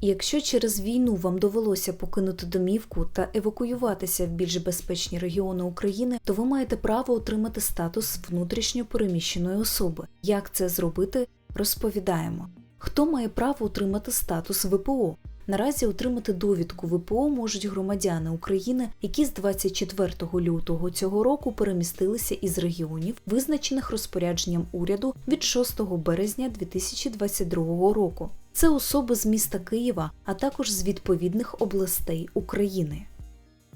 Якщо через війну вам довелося покинути домівку та евакуюватися в більш безпечні регіони України, то ви маєте право отримати статус внутрішньо переміщеної особи. Як це зробити, розповідаємо. Хто має право отримати статус ВПО? Наразі отримати довідку ВПО можуть громадяни України, які з 24 лютого цього року перемістилися із регіонів, визначених розпорядженням уряду від 6 березня 2022 року. Це особи з міста Києва, а також з відповідних областей України.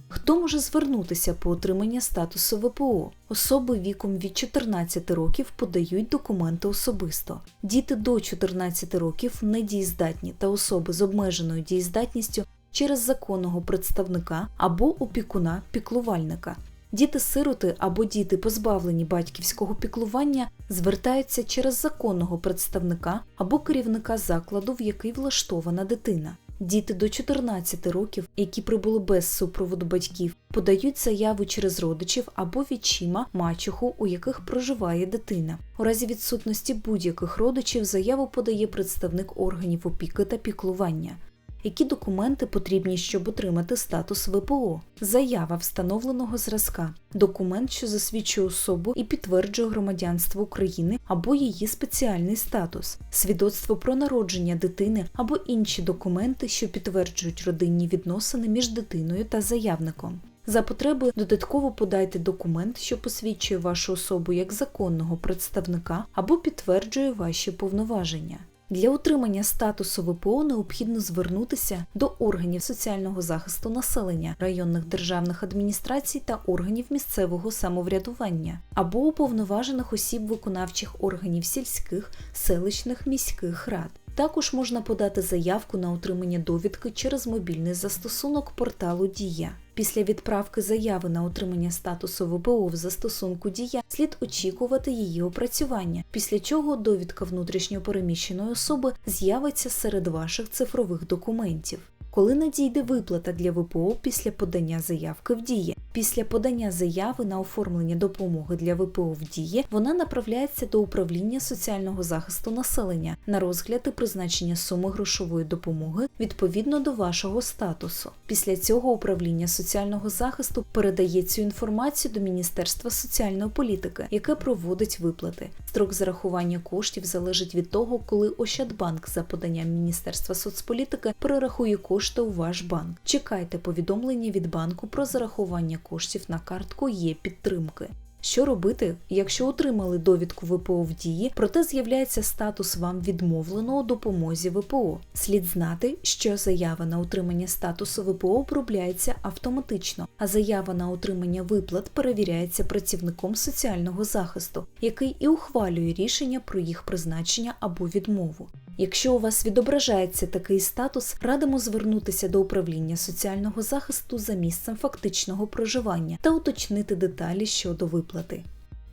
Хто може звернутися по отримання статусу ВПО? Особи віком від 14 років подають документи особисто. Діти до 14 років недієздатні та особи з обмеженою дієздатністю через законного представника або опікуна піклувальника. Діти-сироти або діти, позбавлені батьківського піклування, звертаються через законного представника або керівника закладу, в який влаштована дитина. Діти до 14 років, які прибули без супроводу батьків, подають заяву через родичів або відчима мачуху, у яких проживає дитина. У разі відсутності будь-яких родичів заяву подає представник органів опіки та піклування. Які документи потрібні, щоб отримати статус ВПО? Заява встановленого зразка, документ, що засвідчує особу і підтверджує громадянство України або її спеціальний статус, свідоцтво про народження дитини або інші документи, що підтверджують родинні відносини між дитиною та заявником. За потреби додатково подайте документ, що посвідчує вашу особу як законного представника або підтверджує ваші повноваження. Для отримання статусу ВПО необхідно звернутися до органів соціального захисту населення, районних державних адміністрацій та органів місцевого самоврядування або уповноважених осіб виконавчих органів сільських, селищних міських рад. Також можна подати заявку на отримання довідки через мобільний застосунок порталу Дія. Після відправки заяви на отримання статусу ВПО в застосунку Дія слід очікувати її опрацювання, після чого довідка внутрішньопереміщеної особи з'явиться серед ваших цифрових документів. Коли надійде виплата для ВПО після подання заявки в дії. Після подання заяви на оформлення допомоги для ВПО в дії вона направляється до управління соціального захисту населення на розгляд і призначення суми грошової допомоги відповідно до вашого статусу. Після цього управління соціального захисту передає цю інформацію до Міністерства соціальної політики, яке проводить виплати. Строк зарахування коштів залежить від того, коли Ощадбанк за поданням Міністерства соцполітики перерахує кошти у ваш банк. Чекайте повідомлення від банку про зарахування коштів на картку є підтримки. Що робити, якщо отримали довідку ВПО в дії, проте з'являється статус вам відмовлено у допомозі ВПО? Слід знати, що заява на отримання статусу ВПО обробляється автоматично, а заява на отримання виплат перевіряється працівником соціального захисту, який і ухвалює рішення про їх призначення або відмову. Якщо у вас відображається такий статус, радимо звернутися до управління соціального захисту за місцем фактичного проживання та уточнити деталі щодо виплати.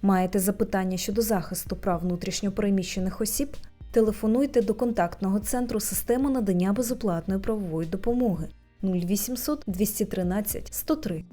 Маєте запитання щодо захисту прав внутрішньопереміщених осіб? Телефонуйте до контактного центру системи надання безоплатної правової допомоги 0800 213 103